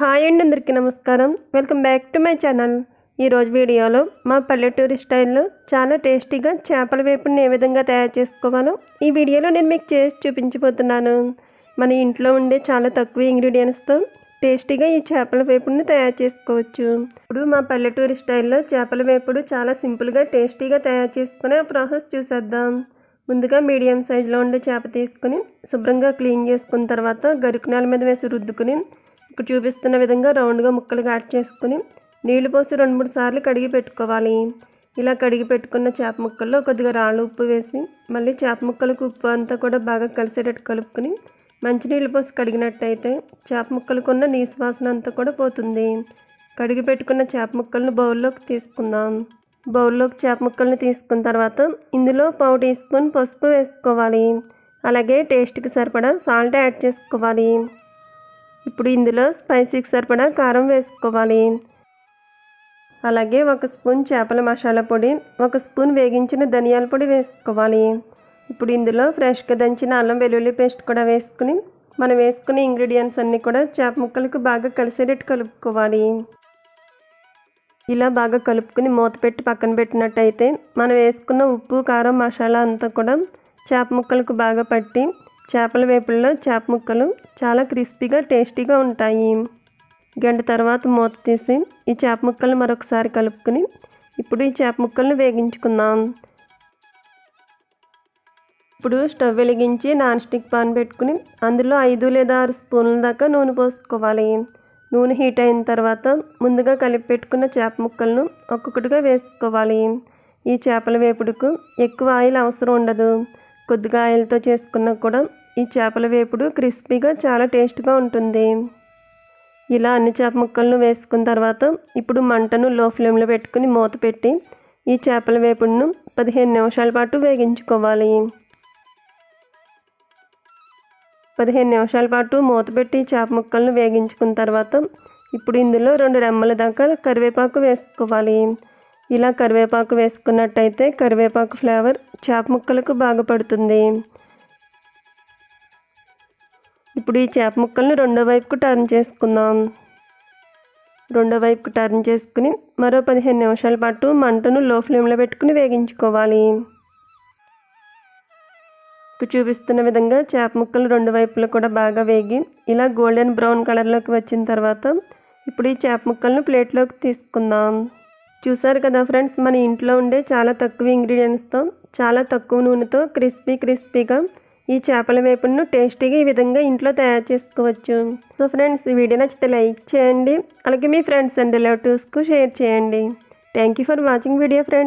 Hi అండి అందరికీ నమస్కారం. Welcome back to my channel ఈరోజు వీడియోలో మా పల్లెటూరి స్టైల్లో చాలా టేస్టీగా చేపల వేపుని ఏ విధంగా తయారు చేసుకోవాలో ఈ వీడియోలో నేను మీకు చేసి చూపించబోతున్నాను. మన ఇంట్లో ఉండే చాలా తక్కువ ఇంగ్రీడియంట్స్తో టేస్టీగా ఈ చేపల వేపుడిని తయారు చేసుకోవచ్చు. ఇప్పుడు మా పల్లెటూరి స్టైల్లో చేపల వేపుడు చాలా సింపుల్గా టేస్టీగా తయారు చేసుకునే ప్రాసెస్ చూసేద్దాం. ముందుగా మీడియం సైజులో ఉండే చేప తీసుకుని శుభ్రంగా క్లీన్ చేసుకున్న తర్వాత గరుకునేల మీద వేసి రుద్దుకుని ఇప్పుడు చూపిస్తున్న విధంగా రౌండ్గా ముక్కలుగా యాడ్ చేసుకుని నీళ్ళు పోసి రెండు మూడు సార్లు కడిగి పెట్టుకోవాలి. ఇలా కడిగి పెట్టుకున్న చేప ముక్కల్లో కొద్దిగా రాళ్ళు ఉప్పు వేసి మళ్ళీ చేప ముక్కలకు ఉప్పు అంతా కూడా బాగా కలిసేటట్టు కలుపుకుని మంచినీళ్ళు పోసి కడిగినట్టయితే చేప ముక్కలకున్న నీసు వాసన అంతా కూడా పోతుంది. కడిగి పెట్టుకున్న చేప ముక్కలను బౌల్లోకి తీసుకుందాం. బౌల్లోకి చేప ముక్కలను తీసుకున్న తర్వాత ఇందులో పావు టీ స్పూన్ పసుపు వేసుకోవాలి. అలాగే టేస్ట్కి సరిపడా సాల్ట్ యాడ్ చేసుకోవాలి. ఇప్పుడు ఇందులో స్పైసీకి సరిపడా కారం వేసుకోవాలి. అలాగే ఒక స్పూన్ చేపల మసాలా పొడి ఒక స్పూన్ వేగించిన ధనియాల పొడి వేసుకోవాలి. ఇప్పుడు ఇందులో ఫ్రెష్గా దంచిన అల్లం వెల్లుల్లి పేస్ట్ కూడా వేసుకుని మనం వేసుకునే ఇంగ్రీడియంట్స్ అన్నీ కూడా చేప ముక్కలకు బాగా కలిసేటట్టు కలుపుకోవాలి. ఇలా బాగా కలుపుకుని మూత పెట్టి పక్కన పెట్టినట్టయితే మనం వేసుకున్న ఉప్పు కారం మసాలా అంతా కూడా చేప ముక్కలకు బాగా పట్టి చేపల వేపుల్లో చేప ముక్కలు చాలా క్రిస్పీగా టేస్టీగా ఉంటాయి. గంట తర్వాత మూత తీసి ఈ చేప ముక్కలు మరొకసారి కలుపుకుని ఇప్పుడు ఈ చేప ముక్కలను వేగించుకుందాం. ఇప్పుడు స్టవ్ వెలిగించి నాన్ స్టిక్ పాన్ పెట్టుకుని అందులో ఐదు లేదా ఆరు స్పూన్ల దాకా నూనె పోసుకోవాలి. నూనె హీట్ అయిన తర్వాత ముందుగా కలిపి పెట్టుకున్న చేప ముక్కలను ఒక్కొక్కటిగా వేసుకోవాలి. ఈ చేపల వేపుడుకు ఎక్కువ ఆయిల్ అవసరం ఉండదు. కొద్దిగా ఆయిల్తో చేసుకున్నా కూడా ఈ చేపల వేపుడు క్రిస్పీగా చాలా టేస్ట్గా ఉంటుంది. ఇలా అన్ని చేప ముక్కలను వేసుకున్న తర్వాత ఇప్పుడు మంటను లో ఫ్లేమ్లో పెట్టుకుని మూత పెట్టి ఈ చేపల వేపుడును పదిహేను నిమిషాల పాటు వేగించుకోవాలి. పదిహేను నిమిషాల పాటు మూత పెట్టి చేప ముక్కలను వేగించుకున్న తర్వాత ఇప్పుడు ఇందులో రెండు రెమ్మల దాకా కరివేపాకు వేసుకోవాలి. ఇలా కరివేపాకు వేసుకున్నట్టయితే కరివేపాకు ఫ్లేవర్ చేప ముక్కలకు బాగా పడుతుంది. ఇప్పుడు ఈ చేప ముక్కల్ని రెండో వైపుకు టర్న్ చేసుకుందాం. రెండో వైపుకు టర్న్ చేసుకుని మరో పదిహేను నిమిషాల పాటు మంటను లో ఫ్లేమ్లో పెట్టుకుని వేగించుకోవాలి. చూపిస్తున్న విధంగా చేప ముక్కలు రెండు వైపులు కూడా బాగా వేగి ఇలా గోల్డెన్ బ్రౌన్ కలర్లోకి వచ్చిన తర్వాత ఇప్పుడు ఈ చేప ముక్కలను ప్లేట్లోకి తీసుకుందాం. చూసారు కదా ఫ్రెండ్స్ మన ఇంట్లో ఉండే చాలా తక్కువ ఇంగ్రీడియంట్స్తో చాలా తక్కువ నూనెతో క్రిస్పీ క్రిస్పీగా ఈ చేపల వేపుడును టేస్టీగా ఈ విధంగా ఇంట్లో తయారు చేసుకోవచ్చు. సో ఫ్రెండ్స్ ఈ వీడియో నచ్చితే లైక్ చేయండి. అలాగే మీ ఫ్రెండ్స్ అండ్ రిలేటివ్స్కు షేర్ చేయండి. Thank you for watching video friends.